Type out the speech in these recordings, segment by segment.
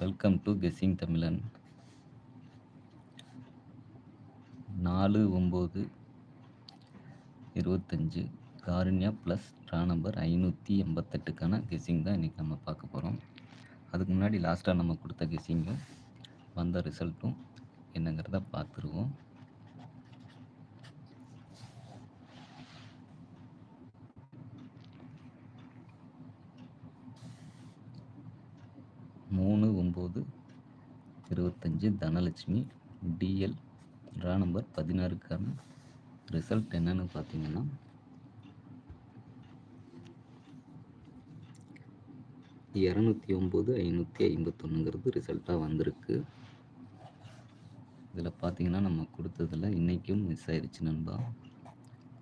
Welcome to guessing தமிழன் நாலு ஒம்பது இருபத்தஞ்சு காருண்யா ப்ளஸ் ட்ரா நம்பர் ஐநூற்றி எண்பத்தெட்டுக்கான கெஸ்ஸிங் தான் இன்றைக்கி நம்ம பார்க்க போகிறோம் அதுக்கு முன்னாடி லாஸ்ட்டாக நம்ம கொடுத்த கெஸ்ஸிங்கும் வந்த ரிசல்ட்டும் என்னங்கிறத பார்த்துருவோம் மூணு ஒம்பது இருபத்தஞ்சி தனலட்சுமி டிஎல் ரா நம்பர் பதினாறுக்கான ரிசல்ட் என்னன்னு பார்த்தீங்கன்னா இரநூத்தி ஒம்பது ஐநூற்றி ஐம்பத்தொன்னுங்கிறது ரிசல்ட்டாக வந்திருக்கு. இதில் பார்த்தீங்கன்னா நம்ம கொடுத்ததில் இன்றைக்கும் மிஸ் ஆயிடுச்சு நண்பா.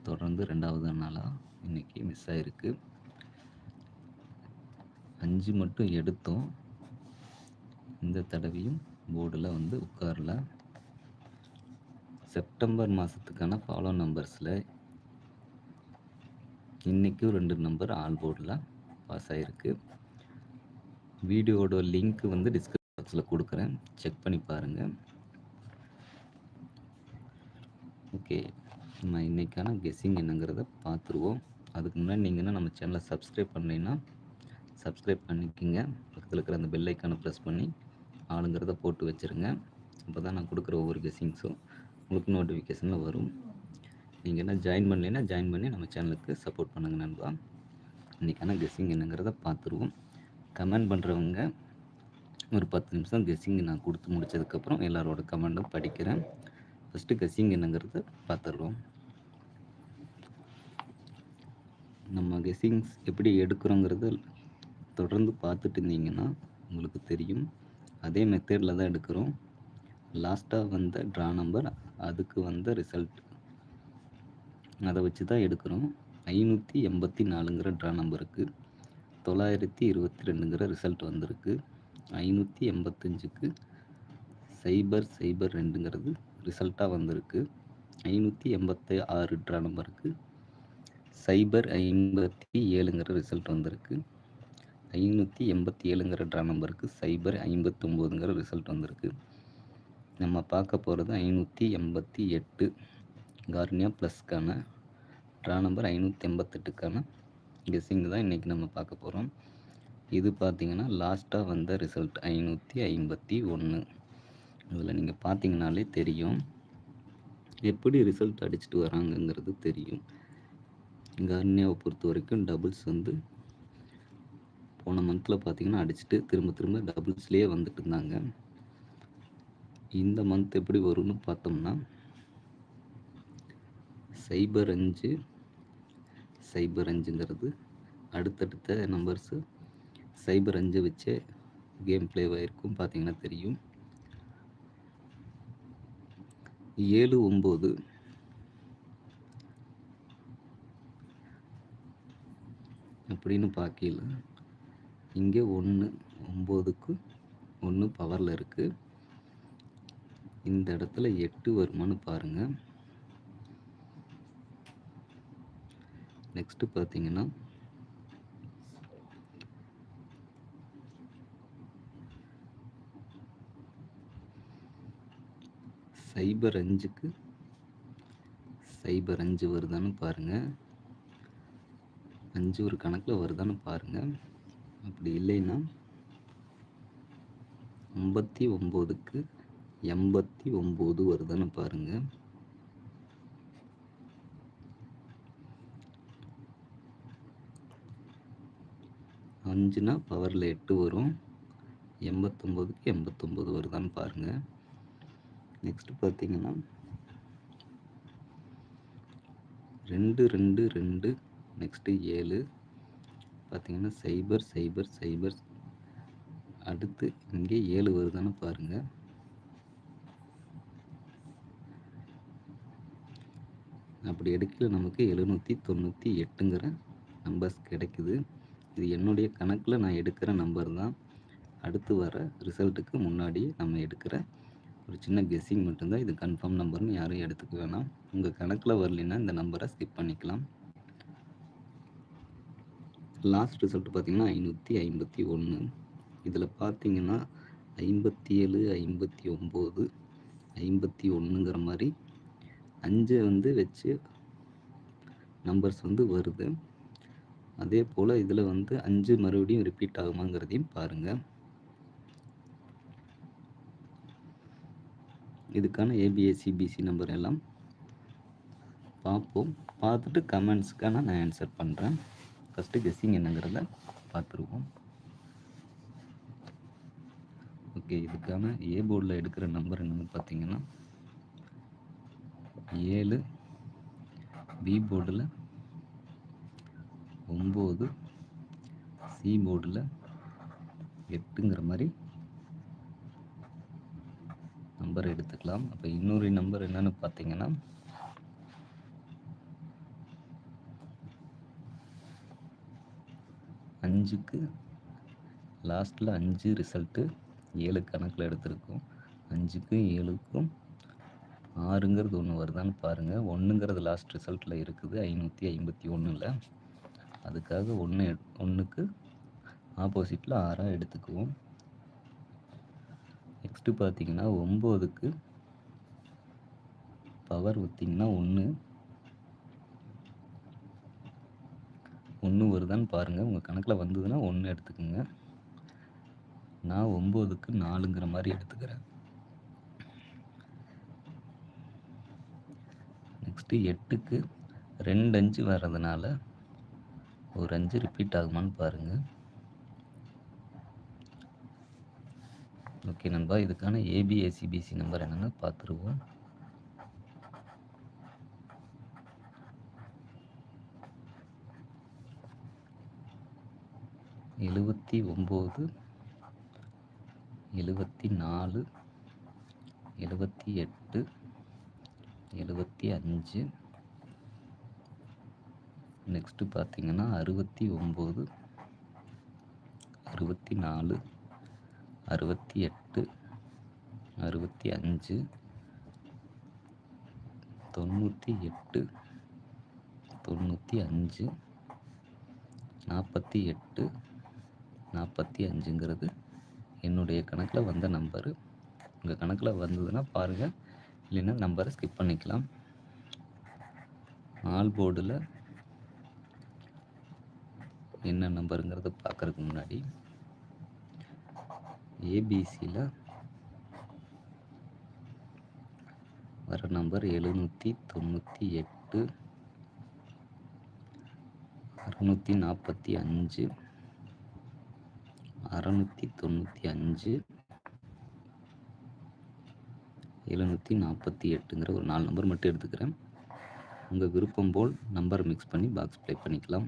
தொடர்ந்து ரெண்டாவது நாளாக இன்றைக்கி மிஸ் ஆயிருக்கு. அஞ்சு மட்டும் எடுத்தோம். இந்த தடவையும் போர்டில் வந்து உட்காரல. செப்டம்பர் மாதத்துக்கான ஃபாலோ நம்பர்ஸில் இன்றைக்கும் ரெண்டு நம்பர் ஆல் போர்டில் பாஸ் ஆகிருக்கு வீடியோட லிங்க் வந்து டிஸ்கிரிப்ஷன் பாக்ஸில் கொடுக்குறேன். செக் பண்ணி பாருங்கள் ஓகே நம்ம இன்றைக்கான கெஸ்ஸிங் என்னங்கிறத பார்த்துருவோம். அதுக்கு முன்னாடி நீங்கள் என்ன நம்ம சேனலை சப்ஸ்கிரைப் பண்ணலைன்னா சப்ஸ்கிரைப் பண்ணிக்கோங்க. பக்கத்தில் இருக்கிற அந்த பெல் ஐக்கானை ப்ரெஸ் பண்ணி ஆளுங்கிறத போட்டு வச்சுருங்க. அப்போ தான் நான் கொடுக்குற ஒவ்வொரு கெஸ்ஸிங்ஸும் உங்களுக்கு நோட்டிஃபிகேஷனில் வரும். நீங்கள் என்ன ஜாயின் பண்ணலைன்னா ஜாயின் பண்ணி நம்ம சேனலுக்கு சப்போர்ட் பண்ணுங்கள் நண்பா. இன்றைக்கான கெஸ்ஸிங் என்னங்கிறத பார்த்துருவோம். கமெண்ட் பண்ணுறவங்க ஒரு பத்து நிமிஷம் கெஸ்ஸிங் நான் கொடுத்து முடிச்சதுக்கப்புறம் எல்லாரோட கமெண்ட்டும் படிக்கிறேன். ஃபஸ்ட்டு கெஸ்ஸிங் என்னங்கிறத பார்த்துருவோம் நம்ம கெஸ்ஸிங்ஸ் எப்படி எடுக்கிறோங்கிறத தொடர்ந்து பார்த்துட்டு இருந்தீங்கன்னா உங்களுக்கு தெரியும். அதே மெத்தடில் தான் எடுக்கிறோம். லாஸ்ட்டாக வந்த ட்ரா நம்பர் அதுக்கு வந்த ரிசல்ட் அதை வச்சு தான் எடுக்கிறோம். ஐநூற்றி எண்பத்தி நாலுங்கிற ட்ரா நம்பருக்கு தொள்ளாயிரத்தி இருபத்தி ரெண்டுங்கிற ரிசல்ட் வந்திருக்கு. ஐநூற்றி எண்பத்தஞ்சுக்கு சைபர் சைபர் ரெண்டுங்கிறது ரிசல்ட்டாக வந்திருக்கு. ஐநூற்றி எண்பத்தி ஆறு ட்ரா நம்பருக்கு சைபர் ஐம்பத்தி ஏழுங்கிற ரிசல்ட் வந்திருக்கு. ஐநூற்றி எண்பத்தி ஏழுங்கிற ட்ரா நம்பருக்கு சைபர் ஐம்பத்தொம்போதுங்கிற ரிசல்ட் வந்திருக்கு. நம்ம பார்க்க போகிறது ஐநூற்றி எண்பத்தி எட்டு கார்னியா ப்ளஸ்க்கான ட்ரா நம்பர் ஐநூற்றி எண்பத்தெட்டுக்கான கெஸ்ஸிங் தான் இன்றைக்கி நம்ம பார்க்க போகிறோம் இது பார்த்திங்கன்னா லாஸ்ட்டாக வந்த ரிசல்ட் ஐநூற்றி ஐம்பத்தி ஒன்று இதில் நீங்கள் பார்த்தீங்கனாலே தெரியும். எப்படி ரிசல்ட் அடிச்சுட்டு வராங்கங்கிறது தெரியும். கார்னியாவை பொறுத்த வரைக்கும் டபுள்ஸ் வந்து போன மந்தில் பார்த்தீங்கன்னா அடிச்சுட்டு திரும்ப திரும்ப டபுள்ஸ்லேயே வந்துட்டு இருந்தாங்க. இந்த மந்த் எப்படி வரும்னு பார்த்தோம்னா சைபர் அஞ்சு சைபர் அஞ்சுங்கிறது அடுத்தடுத்த நம்பர்ஸு சைபர் அஞ்சு வச்சே கேம் பிளேவாயிருக்கும் பார்த்தீங்கன்னா தெரியும். ஏழு ஒம்பது அப்படின்னு பார்க்கல இங்கே ஒன்று ஒம்போதுக்கு ஒன்று பவரில் இருக்குது இந்த இடத்துல எட்டு வருமானு பாருங்கள் நெக்ஸ்ட்டு பார்த்தீங்கன்னா சைபர் அஞ்சுக்கு சைபர் அஞ்சு வருதான்னு பாருங்கள் அஞ்சு ஒரு கணக்கில் வருதான்னு பாருங்கள் அப்படி இல்லைன்னா ஐம்பத்தி ஒம்போதுக்கு எண்பத்தி ஒம்பது வருதுன்னு பாருங்கள் அஞ்சுனா பவரில் எட்டு வரும். எண்பத்தொம்போதுக்கு எண்பத்தொம்போது வருதான்னு பாருங்கள் நெக்ஸ்ட்டு பார்த்தீங்கன்னா ரெண்டு ரெண்டு ரெண்டு நெக்ஸ்ட்டு ஏழு பார்த்தீங்கன்னா சைபர் சைபர் சைபர். அடுத்து இங்கே ஏழு வருதுன்னு பாருங்கள் அப்படி எடுக்கல நமக்கு எழுநூற்றி தொண்ணூற்றி எட்டுங்கிற நம்பர்ஸ் கிடைக்குது. இது என்னுடைய கணக்கில் நான் எடுக்கிற நம்பர் தான். அடுத்து வர ரிசல்ட்டுக்கு முன்னாடியே நம்ம எடுக்கிற ஒரு சின்ன கெஸ்ஸிங் மட்டும்தான். இது கன்ஃபார்ம் நம்பர்னு யாரும் எடுத்துக்க வேணாம். உங்கள் கணக்கில் வரலைன்னா இந்த நம்பரை ஸ்கிப் பண்ணிக்கலாம். லாஸ்ட் ரிசல்ட் பார்த்திங்கன்னா ஐநூற்றி ஐம்பத்தி ஒன்று இதில் பார்த்தீங்கன்னா ஐம்பத்தி ஏழு ஐம்பத்தி ஒம்பது ஐம்பத்தி ஒன்றுங்கிற மாதிரி அஞ்சை வந்து வச்சு நம்பர்ஸ் வந்து வருது. அதே போல் இதில் வந்து அஞ்சு மறுபடியும் ரிப்பீட் ஆகுமாங்கிறதையும் பாருங்கள் இதுக்கான ஏபிஎஸ்சிபிசி நம்பர் எல்லாம் பார்ப்போம். பார்த்துட்டு கமெண்ட்ஸ்க்கான நான் ஆன்சர் பண்ணுறேன் ஃபஸ்ட்டு கெஸ்ஸிங் என்னங்கிறத பார்த்துருவோம். ஓகே இதுக்கான ஏ போர்டில் எடுக்கிற நம்பர் என்னென்னு பார்த்தீங்கன்னா ஏழு பி போர்டில் ஒம்பது சி போர்டில் எட்டுங்கிற மாதிரி நம்பர் எடுத்துக்கலாம். அப்போ இன்னொரு நம்பர் என்னன்னு பார்த்தீங்கன்னா அஞ்சுக்கு. லாஸ்ட்டில் அஞ்சு ரிசல்ட்டு ஏழு கணக்கில் எடுத்திருக்கோம். அஞ்சுக்கும் ஏழுக்கும் ஆறுங்கிறது ஒன்று வருதான்னு பாருங்கள் ஒன்றுங்கிறது லாஸ்ட் ரிசல்ட்டில் இருக்குது. ஐநூற்றி ஐம்பத்தி ஒன்றில் அதுக்காக ஒன்று ஒன்றுக்கு ஆப்போசிட்டில் ஆறாக எடுத்துக்குவோம். நெக்ஸ்ட்டு பார்த்தீங்கன்னா ஒம்போதுக்கு பவர் ஊற்றிங்கன்னா ஒன்று ஒன்று வருதான்னு பாருங்கள் உங்கள் கணக்கில் வந்ததுன்னா ஒன்று எடுத்துக்கோங்க. நான் ஒம்போதுக்கு நாலுங்கிற மாதிரி எடுத்துக்கிறேன். நெக்ஸ்ட்டு எட்டுக்கு ரெண்டு அஞ்சு வர்றதுனால ஒரு அஞ்சு ரிப்பீட் ஆகுமான்னு பாருங்கள் ஓகே நண்பா இதுக்கான ஏபிஎஸ்சிபிசி நம்பர் என்னென்னு பார்த்துருவோம் எழுபத்தி ஒம்பது எழுபத்தி நாலு எழுபத்தி எட்டு எழுபத்தி அஞ்சு. நெக்ஸ்ட்டு பார்த்தீங்கன்னா அறுபத்தி ஒம்பது அறுபத்தி நாலு அறுபத்தி எட்டு அறுபத்தி அஞ்சு தொண்ணூற்றி எட்டு தொண்ணூற்றி அஞ்சு நாற்பத்தி எட்டு நாற்பத்தி அஞ்சுங்கிறது என்னுடைய கணக்கில் வந்த நம்பரு. உங்கள் கணக்கில் வந்ததுன்னா பாருங்கள் இல்லைன்னா நம்பரை ஸ்கிப் பண்ணிக்கலாம். ஆல் போர்டில் என்ன நம்பருங்கிறத பார்க்குறதுக்கு முன்னாடி ஏபிசியில் வர நம்பர் எழுநூற்றி தொண்ணூற்றி எட்டு அறுநூற்றி நாற்பத்தி அஞ்சு அறநூற்றி தொண்ணூற்றி அஞ்சு. எழுநூற்றி நாற்பத்தி எட்டுங்கிற ஒரு நாலு நம்பர் மட்டும் எடுத்துக்கிறேன். உங்கள் விருப்பம் போல் நம்பர் மிக்ஸ் பண்ணி பாக்ஸ் ப்ளே பண்ணிக்கலாம்.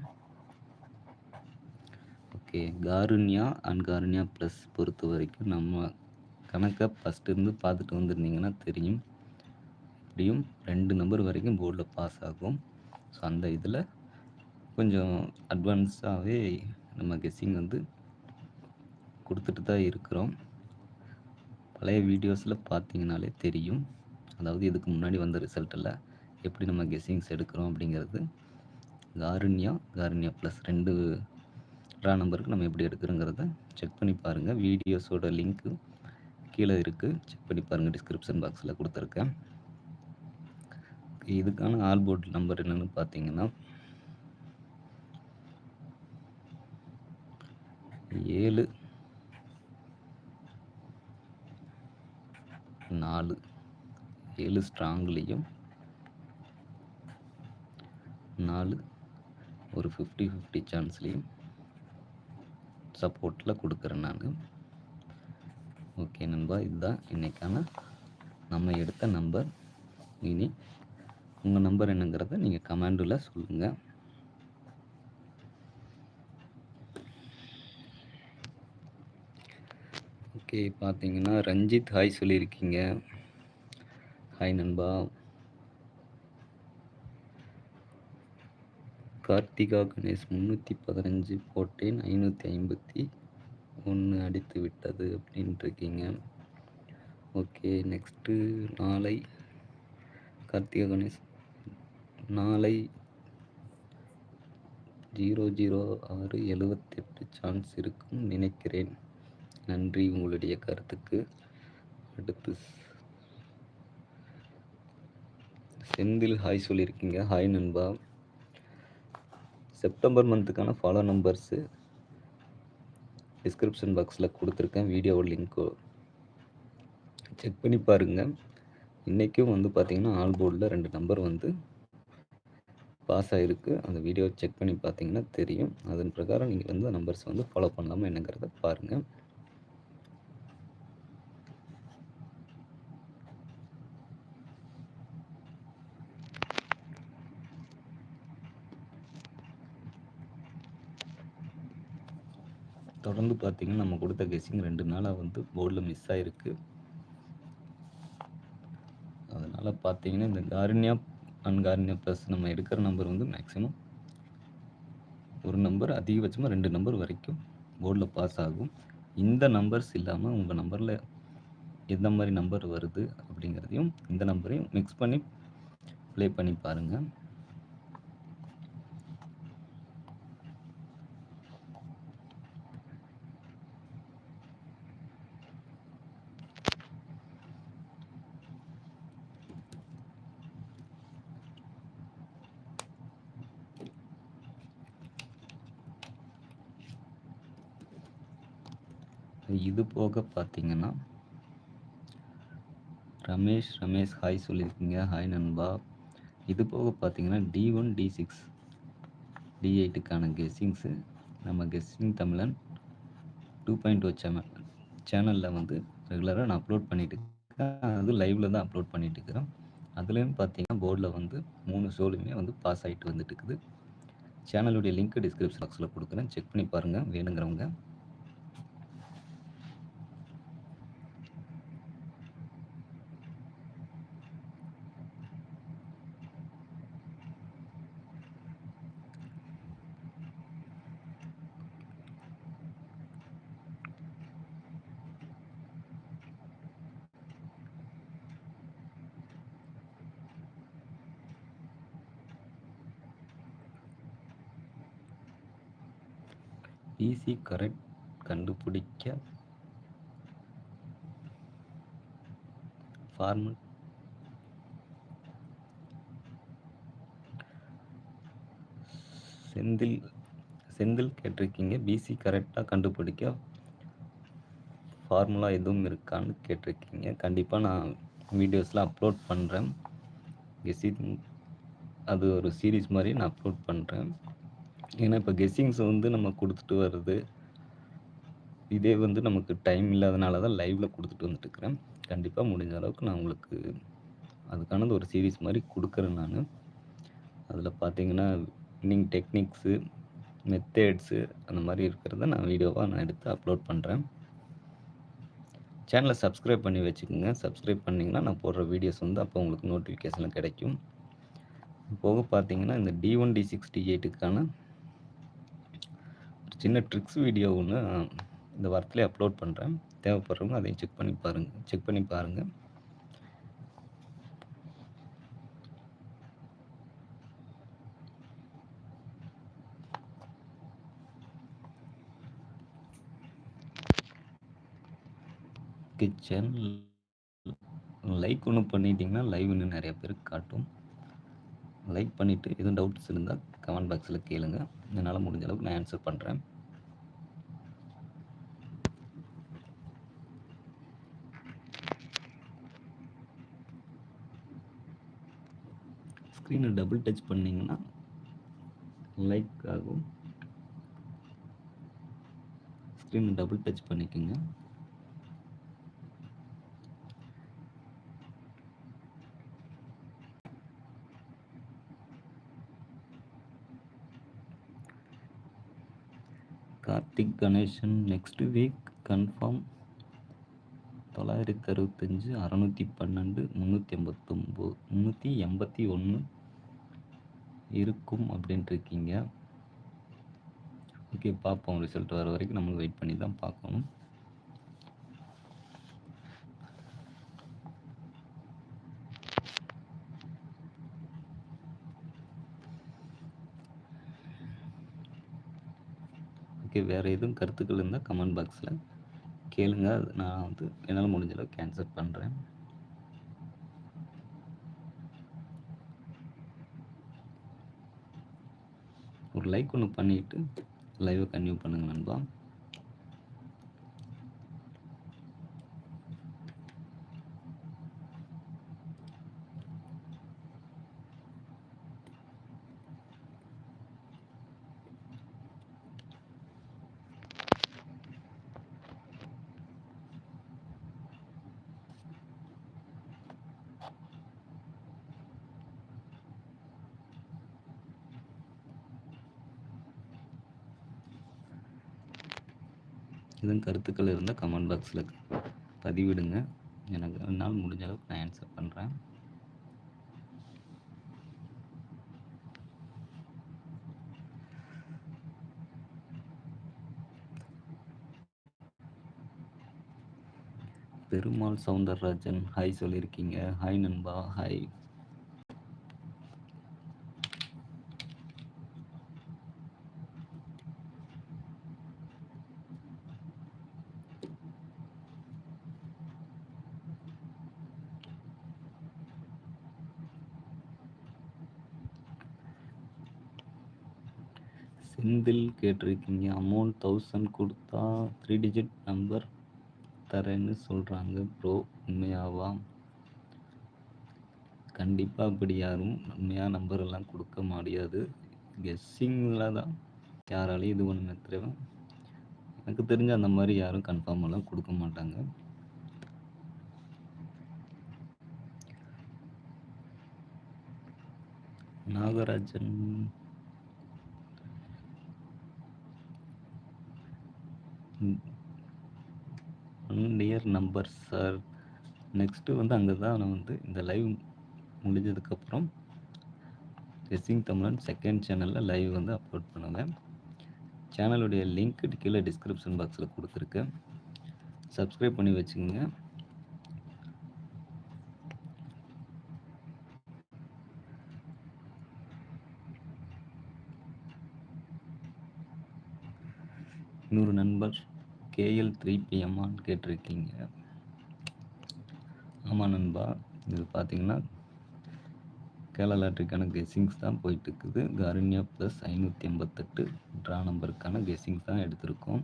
Okay Karunya and Karunya plus பொறுத்த வரைக்கும் நம்ம கணக்கை ஃபஸ்ட்டு இருந்து பார்த்துட்டு வந்திருந்தீங்கன்னா தெரியும். எப்படியும் ரெண்டு நம்பர் வரைக்கும் போர்டில் பாஸ் ஆகும். ஸோ அந்த இதில் கொஞ்சம் அட்வான்ஸாகவே நம்ம கெஸ்ஸிங் வந்து கொடுத்துட்டு தான் இருக்கிறோம். பழைய வீடியோஸில் பார்த்தீங்கனாலே தெரியும். அதாவது இதுக்கு முன்னாடி வந்த ரிசல்ட்டில் எப்படி நம்ம கெஸ்ஸிங்ஸ் எடுக்கிறோம் அப்படிங்கிறது. காருண்யா காருண்யா ப்ளஸ் ரெண்டு ட்ரா நம்பருக்கு நம்ம எப்படி எடுக்கிறோங்கிறத செக் பண்ணி பாருங்கள் வீடியோஸோட லிங்க்கு கீழே இருக்குது செக் பண்ணி பாருங்கள் டிஸ்கிரிப்ஷன் பாக்ஸில் கொடுத்துருக்கேன். இதுக்கான ஆல்போர்ட் நம்பர் என்னென்னு பார்த்தீங்கன்னா ஏழு நாலு. ஏழு ஸ்ட்ராங்லேயும் நாலு. ஒரு ஃபிஃப்டி ஃபிஃப்டி சான்ஸ்லேயும் சப்போர்ட்டில் கொடுக்குறேன் நான். ஓகே நண்பா இதுதான் இன்றைக்கான நம்ம எடுத்த நம்பர் இனி உங்கள் நம்பர் என்னங்கிறத நீங்கள் கமெண்டில் சொல்லுங்கள் ஓகே பார்த்தீங்கன்னா ரஞ்சித் ஹாய் சொல்லியிருக்கீங்க. ஹாய் நண்பா. கார்த்திகா கணேஷ் முந்நூற்றி பதினஞ்சு போட்டேன் ஐநூற்றி ஐம்பத்தி ஒன்று அடித்து விட்டது அப்படின்ட்டு இருக்கீங்க. ஓகே நெக்ஸ்ட்டு நாளை கார்த்திகா கணேஷ் நாளை ஜீரோ ஜீரோ ஆறு எழுபத்தெட்டு சான்ஸ் இருக்கும் நினைக்கிறேன். நன்றி உங்களுடைய கருத்துக்கு. அடுத்து செந்தில் ஹாய் சொல்லியிருக்கீங்க. ஹாய் நண்பா. செப்டம்பர் மந்த்துக்கான ஃபாலோ நம்பர்ஸு டிஸ்கிரிப்ஷன் பாக்ஸில் கொடுத்துருக்கேன். வீடியோ லிங்க்கோ செக் பண்ணி பாருங்கள் இன்றைக்கும் வந்து பார்த்திங்கன்னா ஆல் போர்டில் ரெண்டு நம்பர் வந்து பாஸ் ஆகிருக்கு அந்த வீடியோ செக் பண்ணி பார்த்தீங்கன்னா தெரியும். அதன் பிரகாரம் நீங்கள் வந்து நம்பர்ஸ் வந்து ஃபாலோ பண்ணலாமா என்னங்கிறத பாருங்கள் தொடர்ந்து பார்த்தீங்கன்னா நம்ம கொடுத்த கெஸ்ஸிங் ரெண்டு நாளாக வந்து போர்டில் மிஸ் ஆகிருக்கு அதனால் பார்த்தீங்கன்னா இந்த கார்னியா அண்ட் ப்ளஸ் நம்ம எடுக்கிற நம்பர் வந்து மேக்ஸிமம் ஒரு நம்பர் அதிகபட்சமாக ரெண்டு நம்பர் வரைக்கும் போர்டில் பாஸ் ஆகும். இந்த நம்பர்ஸ் இல்லாமல் உங்கள் நம்பரில் எந்த மாதிரி நம்பர் வருது அப்படிங்கிறதையும் இந்த நம்பரையும் மிக்ஸ் பண்ணி ப்ளே பண்ணி பாருங்கள் இது போக பார்த்தீங்கன்னா ரமேஷ் ரமேஷ் ஹாய் சொல்லியிருக்கீங்க. ஹாய் நண்பா. இது போக பார்த்தீங்கன்னா D one D six D எயிட்டுக்கான guessings நம்ம கெஸ்ஸிங் தமிழன் டூ பாயிண்ட் ஓ சேனல் சேனலில் வந்து ரெகுலராக நான் அப்லோட் பண்ணிட்டு இருக்கேன். அது லைவில் தான் அப்லோட் பண்ணிட்டு இருக்கிறேன். அதுலேயும் பார்த்தீங்கன்னா போர்டில் வந்து மூணு ஷோலுமே வந்து பாஸ் ஆகிட்டு வந்துட்டு இருக்குது. சேனலுடைய லிங்க் டிஸ்கிரிப்ஷன் பாக்ஸில் கொடுக்குறேன். செக் பண்ணி பாருங்கள் வேணுங்கிறவங்க ஈஸி கரெக்ட் கண்டுபிடிக்க ஃபார்மட் செந்தில் செந்தில் கேட்டிருக்கீங்க. பிசி கரெக்டாக கண்டுபிடிக்க ஃபார்முலா எதுவும் இருக்கான்னு கேட்டிருக்கீங்க. கண்டிப்பாக நான் வீடியோஸ்லாம் அப்லோட் பண்ணுறேன் கெஸ்ஸிங் அது ஒரு சீரீஸ் மாதிரி நான் அப்லோட் பண்ணுறேன் ஏன்னா இப்போ கெஸ்ஸிங்ஸ் வந்து நம்ம கொடுத்துட்டு வருது இதே வந்து நமக்கு டைம் இல்லாதனால தான் லைவில் கொடுத்துட்டு வந்துட்டுருக்கிறேன். கண்டிப்பாக முடிஞ்ச அளவுக்கு நான் உங்களுக்கு அதுக்கானது ஒரு சீரீஸ் மாதிரி கொடுக்குறேன் நான். அதில் பார்த்தீங்கன்னா வின்னிங் டெக்னிக்ஸு மெத்தேட்ஸு அந்த மாதிரி இருக்கிறத நான் வீடியோவாக நான் எடுத்து அப்லோட் பண்ணுறேன் சேனலை சப்ஸ்கிரைப் பண்ணி வச்சுக்கோங்க. சப்ஸ்கிரைப் பண்ணிங்கன்னா நான் போடுற வீடியோஸ் வந்து அப்போ உங்களுக்கு நோட்டிஃபிகேஷனில் கிடைக்கும். போக பார்த்தீங்கன்னா இந்த டி ஒன் டி சிக்ஸ்டி எயிட்டுக்கான சின்ன ட்ரிக்ஸ் வீடியோ ஒன்று இந்த வாரத்தில் அப்லோட் பண்ணுறேன் தேவைப்படுறவங்க அதையும் செக் பண்ணி பாருங்கள் செக் பண்ணி பாருங்கள் கிச்சன் லைக் ஒன்று பண்ணிட்டீங்கன்னா லைவ் இன்னும் நிறைய பேருக்கு காட்டும். லைக் பண்ணிவிட்டு எதுவும் டவுட்ஸ் இருந்தால் கமெண்ட் பாக்ஸில் கேளுங்க. என்னால் முடிஞ்ச அளவுக்கு நான் ஆன்சர் பண்ணுறேன் ஸ்க்ரீனை டபுள் டச் பண்ணிங்கன்னா லைக் ஆகும். ஸ்க்ரீனை டபுள் டச் பண்ணிக்கோங்க. Karthik Ganesan next week confirm தொள்ளாயிரத்தி அறுபத்தஞ்சு அறநூற்றி பன்னெண்டு முந்நூற்றி எண்பத்தொம்போது முந்நூற்றி எண்பத்தி ஒன்று இருக்கும் அப்படின்ட்டு இருக்கீங்க ஓகே பார்ப்போம். ரிசல்ட் வர வரைக்கும் நம்ம வெயிட் பண்ணி தான் பார்க்கணும் ஓகே வேறு எதுவும் கருத்துக்கள் இருந்தால் கமெண்ட் பாக்ஸில் கேளுங்க. நான் வந்து என்னால் முடிஞ்ச அளவுக்கு பண்ணுறேன் ஒரு லைக் ஒன்று பண்ணிவிட்டு லைவை கன்டினியூ பண்ணுங்கள் நண்பா. எதுவும் கருத்துக்கள் இருந்தால் கமெண்ட் பாக்ஸில் பதிவிடுங்க. எனக்கு என்னால் முடிஞ்ச அளவுக்கு நான் ஆன்சர் பண்ணுறேன் பெருமாள் சவுந்தரராஜன் ஹாய் சொல்லியிருக்கீங்க. ஹாய் நண்பா. ஹாய் செந்தில் கேட்டிருக்கீங்க. அமௌண்ட் தௌசண்ட் கொடுத்தா த்ரீ டிஜிட் நம்பர் தரேன்னு சொல்கிறாங்க ப்ரோ உண்மையாவா? கண்டிப்பாக அப்படி யாரும் உண்மையாக நம்பரெல்லாம் கொடுக்க முடியாது. கெஸ்ஸிங்கில் தான் யாராலையும் இது ஒன்று தருவேன் எனக்கு தெரிஞ்ச அந்த மாதிரி யாரும் கன்ஃபார்ம் எல்லாம் கொடுக்க மாட்டாங்க. Nagarajan near number sir next வந்து அங்கே தான் நான் வந்து இந்த லைவ் முடிஞ்சதுக்கப்புறம் கெஸ்ஸிங் தமிழன் செகண்ட் சேனலில் லைவ் வந்து அப்லோட் பண்ணுவேன். சேனலுடைய லிங்க் கீழே டிஸ்கிரிப்ஷன் பாக்ஸில் கொடுத்துருக்கேன் சப்ஸ்கிரைப் பண்ணி வச்சுக்கோங்க. இன்னொரு நண்பர் கேஎல் த்ரீ பிஎம்மான்னு கேட்டிருக்கீங்க. ஆமாம் நண்பா இது பார்த்தீங்கன்னா கேரளா லாட்ரிக்கான கெஸ்ஸிங்ஸ் தான் போயிட்டு இருக்குது ப்ளஸ் ஐநூற்றி ஐம்பத்தெட்டு ட்ரா நம்பருக்கான கெஸ்ஸிங்ஸ் தான் எடுத்திருக்கோம்.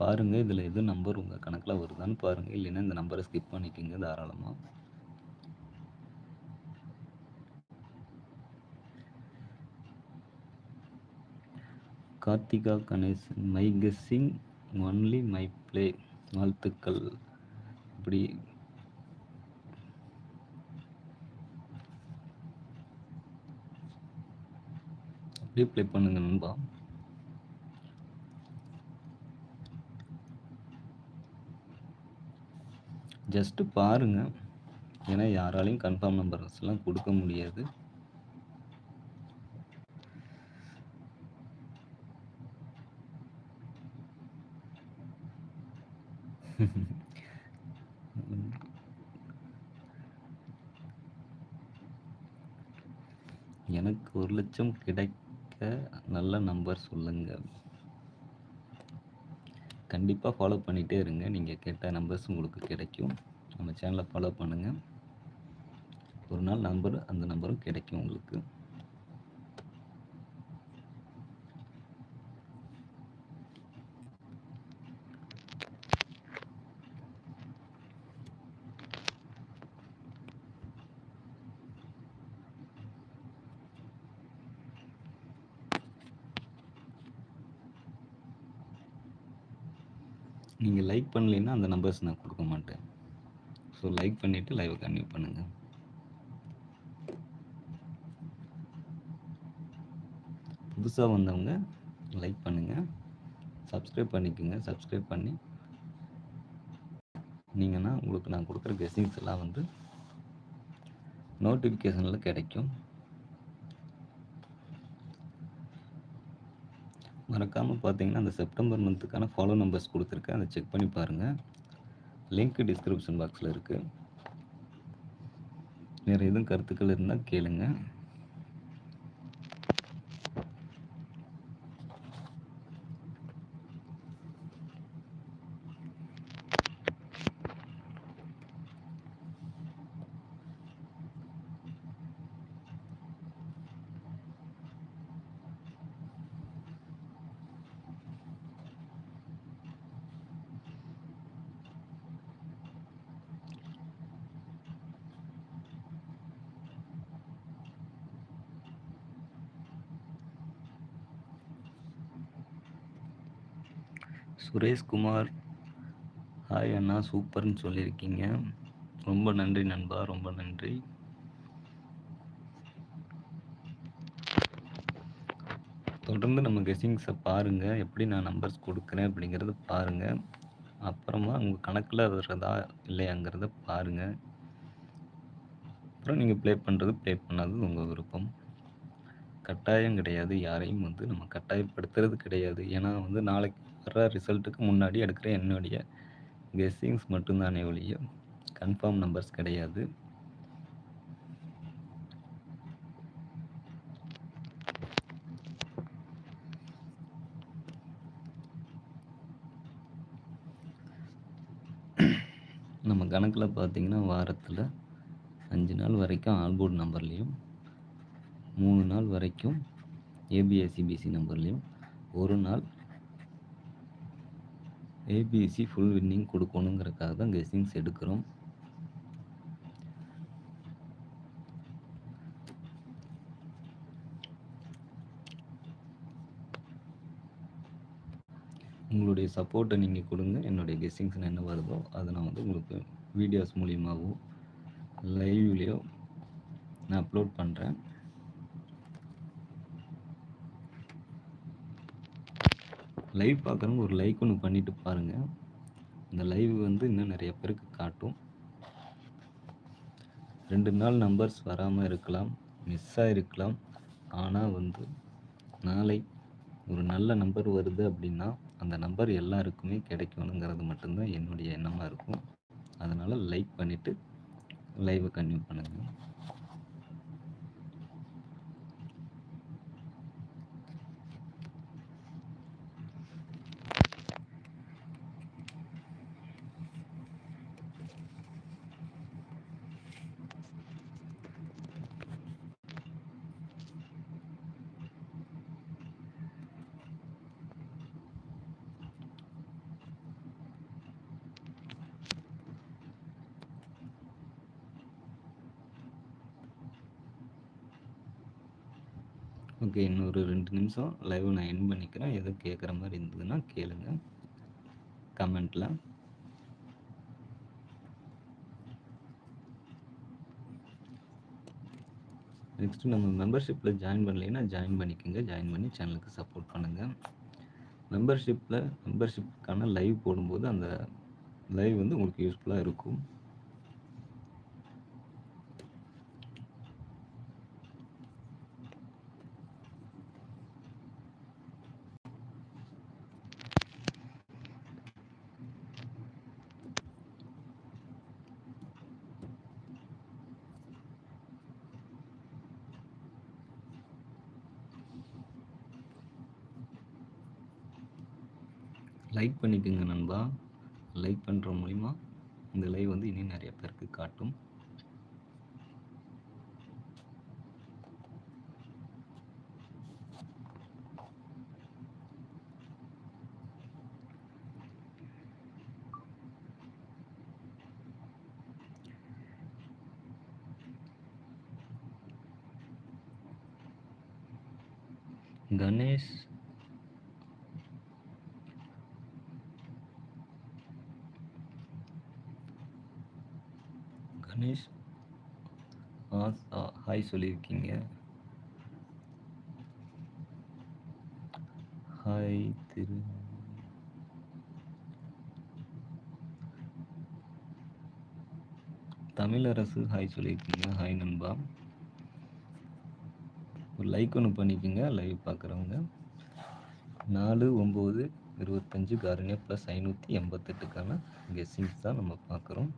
பாருங்கள் இதில் எது நம்பர் உங்கள் கணக்கில் வருதான்னு பாருங்கள் இல்லைன்னா இந்த நம்பரை ஸ்கிப் பண்ணிக்கோங்க தாராளமாக Karthika Ganesan my guessing only my play வாழ்த்துக்கள். இப்படி. அப்படியே ப்ளே பண்ணுங்க நண்பா. ஜஸ்ட்டு பாருங்கள் ஏன்னா யாராலையும் கன்ஃபார்ம் நம்பர்ஸ்லாம் கொடுக்க முடியாது. எனக்கு ஒரு லட்சம் கிடைக்க நல்ல நம்பர் சொல்லுங்க. கண்டிப்பாக ஃபாலோ பண்ணிகிட்டே இருங்க. நீங்கள் கேட்ட நம்பர்ஸ் உங்களுக்கு கிடைக்கும். நம்ம சேனலை ஃபாலோ பண்ணுங்கள் ஒரு நாள் நம்பர் அந்த நம்பரும் கிடைக்கும் உங்களுக்கு நீங்கள் லைக் பண்ணலைன்னா அந்த நம்பர்ஸ் நான் கொடுக்க மாட்டேன். ஸோ லைக் பண்ணிவிட்டு லைவை கன்டினியூ பண்ணுங்கள் புதுசாக வந்தவங்க லைக் பண்ணுங்கள் சப்ஸ்கிரைப் பண்ணிக்கோங்க. சப்ஸ்கிரைப் பண்ணி நீங்கன்னா உங்களுக்கு நான் கொடுக்குற கெஸ்ஸிங்ஸ் எல்லாம் வந்து நோட்டிஃபிகேஷனில் கிடைக்கும். மறக்காமல் பார்த்தீங்கன்னா அந்த செப்டம்பர் மந்த்துக்கான ஃபாலோ நம்பர்ஸ் கொடுத்துருக்கேன். அதை செக் பண்ணி பாருங்கள் லிங்க் டிஸ்கிரிப்ஷன் பாக்ஸில் இருக்குது வேறு எதுவும் கருத்துக்கள் இருந்தால் கேளுங்கள் சுரேஷ்குமார் ஹாய் அண்ணா சூப்பர்னு சொல்லியிருக்கீங்க. ரொம்ப நன்றி நண்பா ரொம்ப நன்றி. தொடர்ந்து நம்ம கெஸ்ஸிங்ஸை பாருங்கள் எப்படி நான் நம்பர்ஸ் கொடுக்குறேன் அப்படிங்கிறத பாருங்கள் அப்புறமா உங்கள் கணக்கில் வர்றதா இல்லையாங்கிறத பாருங்கள் அப்புறம் நீங்கள் ப்ளே பண்ணுறது ப்ளே பண்ணாதது உங்கள் விருப்பம். கட்டாயம் கிடையாது. யாரையும் வந்து நம்ம கட்டாயப்படுத்துறது கிடையாது. ஏன்னா வந்து நாளைக்கு வர்ற ரிசல்ட்டுக்கு முன்னாடி எடுக்கிற என்னுடைய கெஸ்ஸிங்ஸ் மட்டும்தானே ஒழிய கன்ஃபார்ம் நம்பர்ஸ் கிடையாது. நம்ம கணக்கில் பார்த்தீங்கன்னா வாரத்தில் அஞ்சு நாள் வரைக்கும் ஆல்போர்ட் நம்பர்லேயும் மூணு நாள் வரைக்கும் ஏபிஎஸ்சிபிசி நம்பர்லேயும் ஒரு நாள் ஏபிசி ஃபுல் வின்னிங் கொடுக்கணுங்கிறதுக்காக தான் கெஸ்ஸிங்ஸ் எடுக்கிறோம். உங்களுடைய சப்போர்ட்டை நீங்கள் கொடுங்க. என்னுடைய கெஸ்ஸிங்ஸ் என்ன வருதோ அதை நான் வந்து உங்களுக்கு வீடியோஸ் மூலியமாகவோ லைவ்லேயோ நான் அப்லோட் பண்ணுறேன் லைவ் பார்க்குறவங்க ஒரு லைக் ஒன்று பண்ணிவிட்டு பாருங்கள் இந்த லைவ் வந்து இன்னும் நிறைய பேருக்கு காட்டும். ரெண்டு நாள் நம்பர்ஸ் வராமல் இருக்கலாம் மிஸ் ஆகிருக்கலாம் ஆனால் வந்து நாளை ஒரு நல்ல நம்பர் வருது அப்படின்னா அந்த நம்பர் எல்லாருக்குமே கிடைக்கணுங்கிறது மட்டும்தான் என்னுடைய எண்ணமாக இருக்கும். அதனால் லைக் பண்ணிவிட்டு லைவை கன்டினியூ பண்ணுங்கள் ஓகே இன்னொரு ரெண்டு நிமிஷம் லைவ் நான் என் பண்ணிக்கிறேன். எதுவும் கேட்குற மாதிரி இருந்ததுன்னா கேளுங்க. கமெண்ட்டில் நெக்ஸ்ட்டு நம்ம மெம்பர்ஷிப்பில் ஜாயின் பண்ணலைன்னா ஜாயின் பண்ணிக்கோங்க. ஜாயின் பண்ணி சேனலுக்கு சப்போர்ட் பண்ணுங்கள் மெம்பர்ஷிப்பில் மெம்பர்ஷிப்புக்கான லைவ் போடும்போது அந்த லைவ் வந்து உங்களுக்கு யூஸ்ஃபுல்லாக இருக்கும். லைக் பண்ணிக்கோங்க நண்பா. லைக் பண்ணுற மூலிமா இந்த லைவ் வந்து இன்னும் நிறைய பேருக்கு காட்டும் கணேஷ் கணேஷ் ஆ ஹாய் சொல்லியிருக்கீங்க. ஹாய் திரு. தமிழரசு ஹாய் சொல்லியிருக்கீங்க. ஹாய் நண்பா. ஒரு லைக் ஒன்று பண்ணிக்கோங்க. லைவ் பார்க்குறவங்க. நாலு ஒம்பது இருபத்தஞ்சு காரணியா ப்ளஸ் ஐநூற்றி எண்பத்தெட்டுக்கான கெஸ்ஸிங்ஸ் தான் நம்ம பார்க்குறோம்.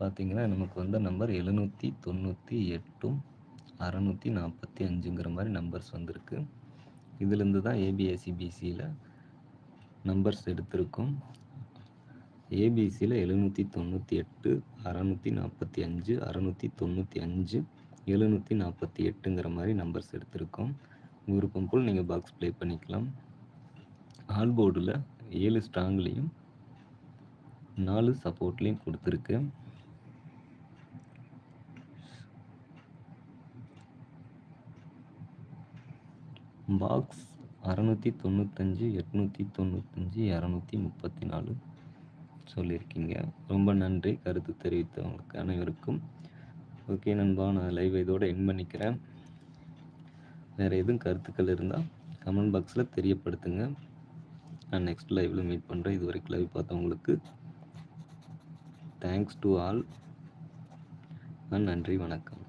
பார்த்தீங்கன்னா நமக்கு வந்த நம்பர் எழுநூற்றி தொண்ணூற்றி எட்டும் அறநூற்றி நாற்பத்தி அஞ்சுங்கிற மாதிரி நம்பர்ஸ் வந்திருக்கு. இதுலேருந்து தான் ஏபிஎஸ்சிபிசியில் நம்பர்ஸ் எடுத்திருக்கோம் ஏபிசியில் எழுநூற்றி தொண்ணூற்றி எட்டு அறநூற்றி நாற்பத்தி அஞ்சு அறநூற்றி தொண்ணூற்றி அஞ்சு எழுநூற்றி நாற்பத்தி எட்டுங்கிற மாதிரி நம்பர்ஸ் எடுத்திருக்கோம். விருப்பம் போல் நீங்கள் பாக்ஸ் ப்ளே பண்ணிக்கலாம். ஆல் போர்டில் ஏழு ஸ்ட்ராங்லேயும் நாலு சப்போர்ட்லேயும் கொடுத்துருக்கு. பாக்ஸ் அறநூற்றி தொண்ணூத்தஞ்சு எட்நூற்றி தொண்ணூத்தஞ்சு இரநூத்தி முப்பத்தி நாலு சொல்லியிருக்கீங்க. ரொம்ப நன்றி. கருத்து தெரிவித்தவங்களுக்கு அனைவருக்கும். ஓகே நண்பா நான் லைவ் இதோட என் பண்ணிக்கிறேன். வேறு எதுவும் கருத்துக்கள் இருந்தால் கமெண்ட் பாக்ஸில் தெரியப்படுத்துங்க. நான் நெக்ஸ்ட் லைவில் மீட் பண்ணுறேன் இது வரைக்கும் லைவ் பார்த்தவங்களுக்கு தேங்க்ஸ் டு ஆல் நன்றி வணக்கம்.